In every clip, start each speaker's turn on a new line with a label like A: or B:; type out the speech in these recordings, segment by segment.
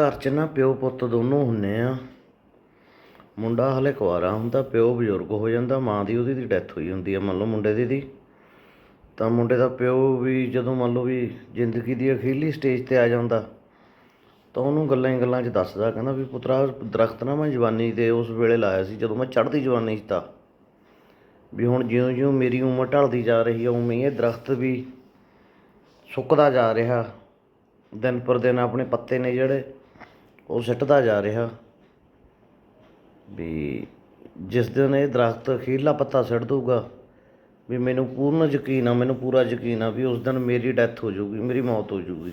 A: ਘਰ 'ਚ ਨਾ ਪਿਓ ਪੁੱਤ ਦੋਨੋਂ ਹੁੰਨੇ ਆ। ਮੁੰਡਾ ਹਲੇ ਕੁਆਰਾ ਹੁੰਦਾ, ਪਿਓ ਬਜ਼ੁਰਗ ਹੋ ਜਾਂਦਾ, ਮਾਂ ਦੀ ਉਹਦੀ ਦੀ ਡੈਥ ਹੋਈ ਹੁੰਦੀ ਆ, ਮੰਨ ਲਓ ਮੁੰਡੇ ਦੀ ਦੀ। ਤਾਂ ਮੁੰਡੇ ਦਾ ਪਿਓ ਵੀ ਜਦੋਂ ਮੰਨ ਲਓ ਵੀ ਜ਼ਿੰਦਗੀ ਦੀ ਅਖੀਰਲੀ ਸਟੇਜ ਤੇ ਆ ਜਾਂਦਾ, ਤਾਂ ਉਹਨੂੰ ਗੱਲਾਂ ਹੀ ਗੱਲਾਂ 'ਚ ਦੱਸਦਾ, ਕਹਿੰਦਾ ਵੀ ਪੁੱਤਰਾ, ਦਰਖਤ ਨਾ ਮੈਂ ਜਵਾਨੀ ਦੇ ਉਸ ਵੇਲੇ ਲਾਇਆ ਸੀ, ਜਦੋਂ ਮੈਂ ਚੜ੍ਹਦੀ ਜਵਾਨੀ 'ਚ ਤਾਂ। ਵੀ ਹੁਣ ਜਿਉਂ-ਜਿਉਂ ਮੇਰੀ ਉਮਰ ਢਲਦੀ ਜਾ ਰਹੀ ਹੈ ਉਵੇਂ ਇਹ ਦਰਖਤ ਵੀ ਸੁੱਕਦਾ ਜਾ ਰਿਹਾ। ਦਿਨ ਪਰ ਦਿਨ ਆਪਣੇ ਪੱਤੇ ਨੇ ਜਿਹੜੇ ਉਹ ਸਿੱਟਦਾ ਜਾ ਰਿਹਾ ਵੀ ਜਿਸ ਦਿਨ ਇਹ ਦਰਖਤ ਅਖੀਰਲਾ ਪੱਤਾ ਸਿੱਟ ਦਊਗਾ, ਵੀ ਮੈਨੂੰ ਪੂਰਨ ਯਕੀਨ ਆ, ਮੈਨੂੰ ਪੂਰਾ ਯਕੀਨ ਆ ਵੀ ਉਸ ਦਿਨ ਮੇਰੀ ਡੈਥ ਹੋ ਜਾਊਗੀ, ਮੇਰੀ ਮੌਤ ਹੋ ਜਾਊਗੀ।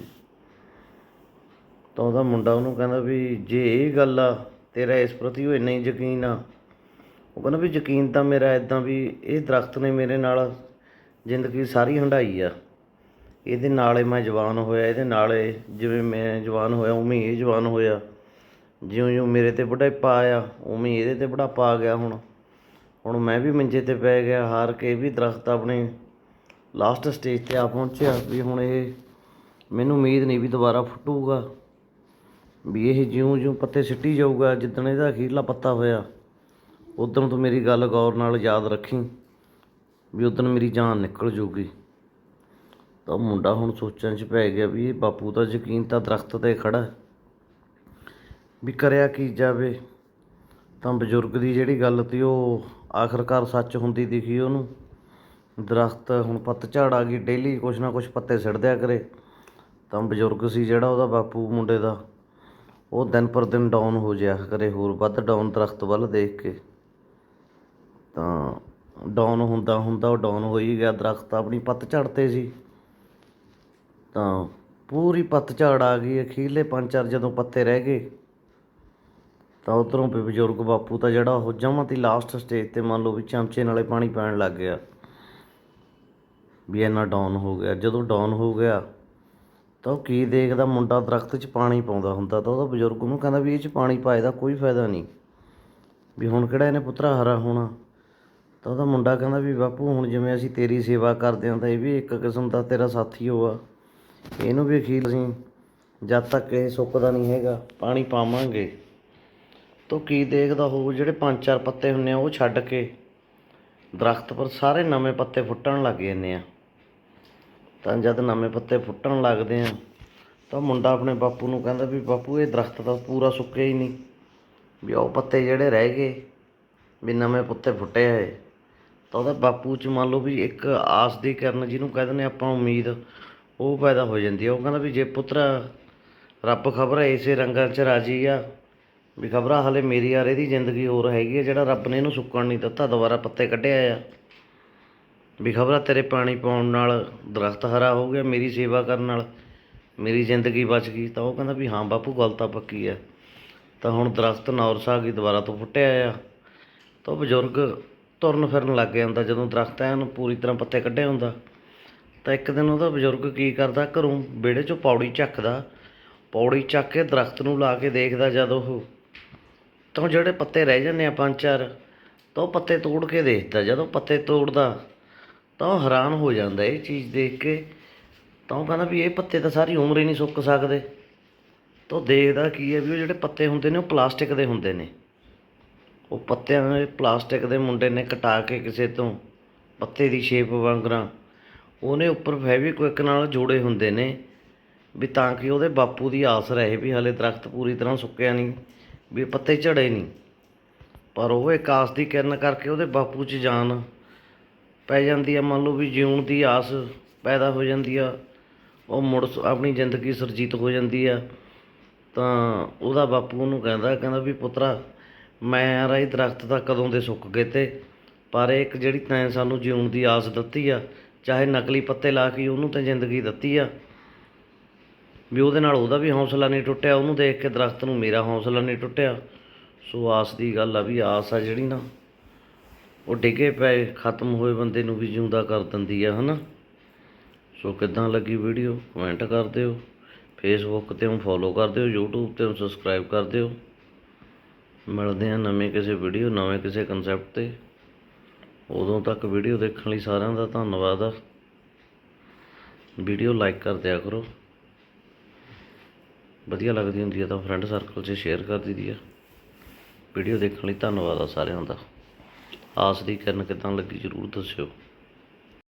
A: ਤਾਂ ਉਹਦਾ ਮੁੰਡਾ ਉਹਨੂੰ ਕਹਿੰਦਾ ਵੀ ਜੇ ਇਹ ਗੱਲ ਆ, ਤੇਰਾ ਇਸ ਪ੍ਰਤੀ ਉਹ ਇੰਨਾ ਹੀ ਯਕੀਨ ਆ। ਉਹ ਕਹਿੰਦਾ ਵੀ ਯਕੀਨ ਤਾਂ ਮੇਰਾ ਇਦਾਂ ਵੀ ਇਹ ਦਰਖਤ ਨੇ ਮੇਰੇ ਨਾਲ ਜ਼ਿੰਦਗੀ ਸਾਰੀ ਹੰਢਾਈ ਆ। ਇਹਦੇ ਨਾਲ ਹੀ ਮੈਂ ਜਵਾਨ ਹੋਇਆ, ਇਹਦੇ ਨਾਲ ਹੀ ਜਿਵੇਂ ਮੈਂ ਜਵਾਨ ਹੋਇਆ, ਉਵੇਂ ਇਹ ਜਵਾਨ ਹੋਇਆ। ਜਿਉਂ-ਜਿਉਂ ਮੇਰੇ ਤੇ ਬੁਢਾਪਾ ਆਇਆ, ਉਵੇਂ ਹੀ ਇਹਦੇ ਤੇ ਬੁਢਾਪਾ ਆ ਗਿਆ ਹੁਣ। ਹੁਣ ਮੈਂ ਵੀ ਮੰਜੇ ਤੇ ਪੈ ਗਿਆ, ਹਾਰ ਕੇ ਇਹ ਵੀ ਦਰਖਤ ਆਪਣੇ ਲਾਸਟ ਸਟੇਜ ਤੇ ਆ ਪਹੁੰਚਿਆ ਵੀ ਹੁਣ ਇਹ ਮੈਨੂੰ ਉਮੀਦ ਨਹੀਂ ਵੀ ਦੁਬਾਰਾ ਫੁੱਟੂਗਾ। ਵੀ ਇਹ ਜਿਉਂ-ਜਿਉਂ ਪੱਤੇ ਸਿੱਟੀ ਜਾਊਗਾ, ਜਿੱਦਣ ਇਹਦਾ ਅਖੀਰਲਾ ਪੱਤਾ ਹੋਇਆ, ਉਦੋਂ ਤੋਂ ਮੇਰੀ ਗੱਲ ਗੌਰ ਨਾਲ ਯਾਦ ਰੱਖੀ ਵੀ ਉਦੋਂ ਮੇਰੀ ਜਾਨ ਨਿਕਲ ਜੂਗੀ। ਤਾਂ ਮੁੰਡਾ ਹੁਣ ਸੋਚਣ 'ਚ ਪੈ ਗਿਆ ਵੀ ਇਹ ਬਾਪੂ ਦਾ ਯਕੀਨ ਤਾਂ ਦਰਖਤ ਤੇ ਖੜਾ ਵੀ ਕਰਿਆ ਕੀ ਜਾਵੇ। ਤਾਂ ਬਜ਼ੁਰਗ ਦੀ ਜਿਹੜੀ ਗੱਲ ਤੀ ਉਹ ਆਖਰਕਾਰ ਸੱਚ ਹੁੰਦੀ ਦਿਖੀ ਉਹਨੂੰ। ਦਰਖਤ ਹੁਣ ਪੱਤ ਝਾੜ ਆ ਗਈ ਡੇਲੀ ਕੁਛ ਨਾ ਕੁਛ ਪੱਤੇ ਸਿੱਟਦਿਆ ਕਰੇ। ਤਾਂ ਬਜ਼ੁਰਗ ਸੀ ਜਿਹੜਾ ਉਹਦਾ ਬਾਪੂ ਮੁੰਡੇ ਦਾ, ਉਹ ਦਿਨ ਪਰ ਦਿਨ ਡਾਊਨ ਹੋ ਜਿਆ ਕਰੇ, ਹੋਰ ਵੱਧ ਡਾਊਨ ਦਰਖਤ ਵੱਲ ਦੇਖ ਕੇ। ਤਾਂ ਡਾਊਨ ਹੁੰਦਾ ਹੁੰਦਾ ਉਹ ਡਾਊਨ ਹੋ ਹੀ ਗਿਆ, ਦਰਖਤ ਆਪਣੀ ਪੱਤ ਝੜਤੇ ਸੀ। ਤਾਂ ਪੂਰੀ ਪੱਤਝਾੜ ਆ ਗਈ, ਅਖੀਰਲੇ ਪੰਜ ਚਾਰ ਜਦੋਂ ਪੱਤੇ ਰਹਿ ਗਏ, ਤਾਂ ਉਧਰੋਂ ਵੀ ਬਜ਼ੁਰਗ ਬਾਪੂ ਤਾਂ ਜਿਹੜਾ ਉਹ ਜਮਾਂ ਤੀ ਲਾਸਟ ਸਟੇਜ ਤੇ ਮੰਨ ਲਓ ਵੀ ਚਮਚੇ ਨਾਲੇ ਪਾਣੀ ਪੈਣ ਲੱਗ ਗਿਆ, ਵੀ ਇੰਨਾ ਡਾਊਨ ਹੋ ਗਿਆ। ਜਦੋਂ ਡਾਊਨ ਹੋ ਗਿਆ, ਤਾਂ ਉਹ ਕੀ ਦੇਖਦਾ? ਮੁੰਡਾ ਦਰਖਤ 'ਚ ਪਾਣੀ ਪਾਉਂਦਾ ਹੁੰਦਾ ਤਾਂ ਉਹਦਾ ਬਜ਼ੁਰਗ ਉਹਨੂੰ ਕਹਿੰਦਾ ਵੀ ਇਹ 'ਚ ਪਾਣੀ ਪਾਏ ਦਾ ਕੋਈ ਫਾਇਦਾ ਨਹੀਂ, ਵੀ ਹੁਣ ਕਿਹੜਾ ਇਹਨੇ ਪੁੱਤਰਾ ਹਰਾ ਹੋਣਾ? ਤਾਂ ਉਹਦਾ ਮੁੰਡਾ ਕਹਿੰਦਾ ਵੀ ਬਾਪੂ ਹੁਣ ਜਿਵੇਂ ਅਸੀਂ ਤੇਰੀ ਸੇਵਾ ਕਰਦੇ ਹਾਂ ਤਾਂ ਇਹ ਵੀ ਇੱਕ ਕਿਸਮ ਦਾ ਤੇਰਾ ਸਾਥੀ ਹੋਆ ਇਹਨੂੰ ਵੀ ਅਖੀਰ ਅਸੀਂ ਜਦ ਤੱਕ ਇਹ ਸੁੱਕਦਾ ਨਹੀਂ ਹੈਗਾ, ਪਾਣੀ ਪਾਵਾਂਗੇ। ਤੋ ਕੀ ਦੇਖਦਾ ਹੋਊ, ਜਿਹੜੇ ਪੰਜ ਚਾਰ ਪੱਤੇ ਹੁੰਨੇ ਆ, ਉਹ ਛੱਡ ਕੇ ਦਰਖਤ ਪਰ ਸਾਰੇ ਨਵੇਂ ਪੱਤੇ ਫੁੱਟਣ ਲੱਗ ਜਾਂਦੇ ਆ। ਤਾਂ ਜਦ ਨਵੇਂ ਪੱਤੇ ਫੁੱਟਣ ਲੱਗਦੇ ਆ, ਤਾਂ ਮੁੰਡਾ ਆਪਣੇ ਬਾਪੂ ਨੂੰ ਕਹਿੰਦਾ ਵੀ, ਬਾਪੂ, ਇਹ ਦਰਖਤ ਤਾਂ ਪੂਰਾ ਸੁੱਕਿਆ ਹੀ ਨਹੀਂ। ਵੀ ਉਹ ਪੱਤੇ ਜਿਹੜੇ ਰਹਿ ਗਏ, ਵੀ ਨਵੇਂ ਪੱਤੇ ਫੁੱਟੇ ਹੋਏ। ਤਾਂ ਉਹਦਾ ਬਾਪੂ ਚ ਮੰਨ ਲਓ ਵੀ ਇੱਕ ਆਸ ਦੀ ਕਿਰਨ ਜਿਹਨੂੰ ਕਹਿ ਦਿੰਦੇ ਆਪਾਂ ਉਮੀਦ ਉਹ ਪੈਦਾ ਹੋ ਜਾਂਦੀ ਹੈ। ਉਹ ਕਹਿੰਦਾ ਵੀ ਜੇ ਪੁੱਤਰਾ ਰੱਬ ਖਬਰ ਇਸੇ ਰੰਗਾਂ ਚ ਰਾਜੀ ਆ। ਵੀ ਖ਼ਬਰਾ ਹਲੇ ਮੇਰੀ ਯਾਰ ਇਹਦੀ ਜ਼ਿੰਦਗੀ ਹੋਰ ਹੈਗੀ ਆ ਜਿਹੜਾ ਰੱਬ ਨੇ ਇਹਨੂੰ ਸੁੱਕਣ ਨਹੀਂ ਦਿੱਤਾ, ਦੁਬਾਰਾ ਪੱਤੇ ਕੱਢਿਆ ਆ। ਵੀ ਖਬਰਾ ਤੇਰੇ ਪਾਣੀ ਪਾਉਣ ਨਾਲ ਦਰਖਤ ਹਰਾ ਹੋ ਗਿਆ, ਮੇਰੀ ਸੇਵਾ ਕਰਨ ਨਾਲ ਮੇਰੀ ਜ਼ਿੰਦਗੀ ਬਚ ਗਈ। ਤਾਂ ਉਹ ਕਹਿੰਦਾ ਵੀ ਹਾਂ ਬਾਪੂ, ਗੱਲ ਤਾਂ ਪੱਕੀ ਆ ਤਾਂ ਹੁਣ ਦਰਖਤ ਨੌਰਸ ਆ ਗਈ ਦੁਬਾਰਾ ਤੋਂ ਫੁੱਟਿਆ ਆ। ਤਾਂ ਉਹ ਬਜ਼ੁਰਗ ਤੁਰਨ ਫਿਰਨ ਲੱਗ ਜਾਂਦਾ ਜਦੋਂ ਦਰਖਤ ਐਨ ਪੂਰੀ ਤਰ੍ਹਾਂ ਪੱਤੇ ਕੱਢੇ ਹੁੰਦਾ। ਤਾਂ ਇੱਕ ਦਿਨ ਉਹਦਾ ਬਜ਼ੁਰਗ ਕੀ ਕਰਦਾ, ਘਰੋਂ ਵਿਹੜੇ 'ਚੋਂ ਪੌੜੀ ਚੱਕਦਾ, ਪੌੜੀ ਚੱਕ ਕੇ ਦਰਖਤ ਨੂੰ ਲਾ ਕੇ ਦੇਖਦਾ ਜਦ ਉਹ ਤਾਂ ਉਹ ਜਿਹੜੇ ਪੱਤੇ ਰਹਿ ਜਾਂਦੇ ਆ ਪੰਜ ਚਾਰ, ਤਾਂ ਉਹ ਪੱਤੇ ਤੋੜ ਕੇ ਦੇਖਦਾ, ਜਦੋਂ ਪੱਤੇ ਤੋੜਦਾ ਤਾਂ ਉਹ ਹੈਰਾਨ ਹੋ ਜਾਂਦਾ ਇਹ ਚੀਜ਼ ਦੇਖ ਕੇ, ਤਾਂ ਉਹ ਕਹਿੰਦਾ ਵੀ ਇਹ ਪੱਤੇ ਤਾਂ ਸਾਰੀ ਉਮਰ ਹੀ ਨਹੀਂ ਸੁੱਕ ਸਕਦੇ। ਤਾਂ ਉਹ ਦੇਖਦਾ ਕੀ ਹੈ ਵੀ ਉਹ ਜਿਹੜੇ ਪੱਤੇ ਹੁੰਦੇ ਨੇ ਉਹ ਪਲਾਸਟਿਕ ਦੇ ਹੁੰਦੇ ਨੇ। ਉਹ ਪੱਤਿਆਂ ਦੇ ਪਲਾਸਟਿਕ ਦੇ ਮੁੰਡੇ ਨੇ ਕਟਾ ਕੇ ਕਿਸੇ ਤੋਂ ਪੱਤੇ ਦੀ ਸ਼ੇਪ ਵਾਂਗਰਾਂ ਉਹਨੇ ਉੱਪਰ ਫੈਵੀਕਵਿਕ ਨਾਲ ਜੋੜੇ ਹੁੰਦੇ ਨੇ ਵੀ ਤਾਂ ਕਿ ਉਹਦੇ ਬਾਪੂ ਦੀ ਆਸ ਰਹੇ ਵੀ ਹਲੇ ਦਰਖਤ ਪੂਰੀ ਤਰ੍ਹਾਂ ਸੁੱਕਿਆ ਨਹੀਂ, ਵੀ ਪੱਤੇ ਝੜੇ ਨਹੀਂ। ਪਰ ਉਹ ਇੱਕ ਆਸ ਦੀ ਕਿਰਨ ਕਰਕੇ ਉਹਦੇ ਬਾਪੂ 'ਚ ਜਾਨ ਪੈ ਜਾਂਦੀ ਆ, ਮੰਨ ਲਓ ਵੀ ਜਿਉਣ ਦੀ ਆਸ ਪੈਦਾ ਹੋ ਜਾਂਦੀ ਆ, ਉਹ ਮੁੜ ਆਪਣੀ ਜ਼ਿੰਦਗੀ ਸਰਜੀਤ ਹੋ ਜਾਂਦੀ ਆ, ਤਾਂ ਉਹਦਾ ਬਾਪੂ ਉਹਨੂੰ ਕਹਿੰਦਾ ਕਹਿੰਦਾ ਵੀ ਪੁੱਤਰਾ, ਮੈਂ ਯਾਰ ਇਹ ਦਰਖਤ ਤਾਂ ਕਦੋਂ ਦੇ ਸੁੱਕ ਗਏ ਤੇ, ਪਰ ਇਹ ਇੱਕ ਜਿਹੜੀ ਤੈਂ ਸਾਨੂੰ ਜਿਉਣ ਦੀ ਆਸ ਦਿੱਤੀ ਆ ਚਾਹੇ ਨਕਲੀ ਪੱਤੇ ਲਾ ਕੇ ਉਹਨੂੰ ਤਾਂ ਜ਼ਿੰਦਗੀ ਦਿੱਤੀ ਆ। ਵੀ ਉਹਦੇ ਨਾਲ ਉਹਦਾ ਵੀ ਹੌਸਲਾ ਨਹੀਂ ਟੁੱਟਿਆ, ਉਹਨੂੰ ਦੇਖ ਕੇ ਦਰਖਤ ਨੂੰ ਮੇਰਾ ਹੌਸਲਾ ਨਹੀਂ ਟੁੱਟਿਆ। ਸੋ ਆਸ ਦੀ ਗੱਲ ਆ ਵੀ ਆਸ ਆ ਜਿਹੜੀ ਨਾ, ਉਹ ਡਿੱਗੇ ਪਏ, ਖਤਮ ਹੋਏ ਬੰਦੇ ਨੂੰ ਵੀ ਜਿਉਂਦਾ ਕਰ ਦਿੰਦੀ ਆ, ਹਨਾ? ਸੋ ਕਿੱਦਾਂ ਲੱਗੀ ਵੀਡੀਓ? ਕਮੈਂਟ ਕਰ ਦਿਓ। ਫੇਸਬੁੱਕ ਤੇ ਉਹ ਫੋਲੋ ਕਰ ਦਿਓ, YouTube ਤੇ ਸਬਸਕ੍ਰਾਈਬ ਕਰ ਦਿਓ। ਮਿਲਦੇ ਆ ਨਵੇਂ ਕਿਸੇ ਵੀਡੀਓ ਨਵੇਂ ਕਿਸੇ ਕਨਸੈਪਟ ਤੇ। ਉਦੋਂ ਤੱਕ ਵੀਡੀਓ ਦੇਖਣ ਲਈ ਸਾਰਿਆਂ ਦਾ ਧੰਨਵਾਦ ਆ। ਵੀਡੀਓ ਲਾਈਕ ਕਰ ਦਿਆ ਕਰੋ। ਵਧੀਆ ਲੱਗਦੀ ਹੁੰਦੀ ਹੈ ਤਾਂ ਫਰੈਂਡ ਸਰਕਲ 'ਚ ਸ਼ੇਅਰ ਕਰ ਦਿੰਦੀ ਆ। ਵੀਡੀਓ ਦੇਖਣ ਲਈ ਧੰਨਵਾਦ ਆ ਸਾਰਿਆਂ ਦਾ। ਆਸ ਦੀ ਕਿਰਨ ਕਿੱਦਾਂ ਲੱਗੀ ਜਰੂਰ ਦੱਸਿਓ।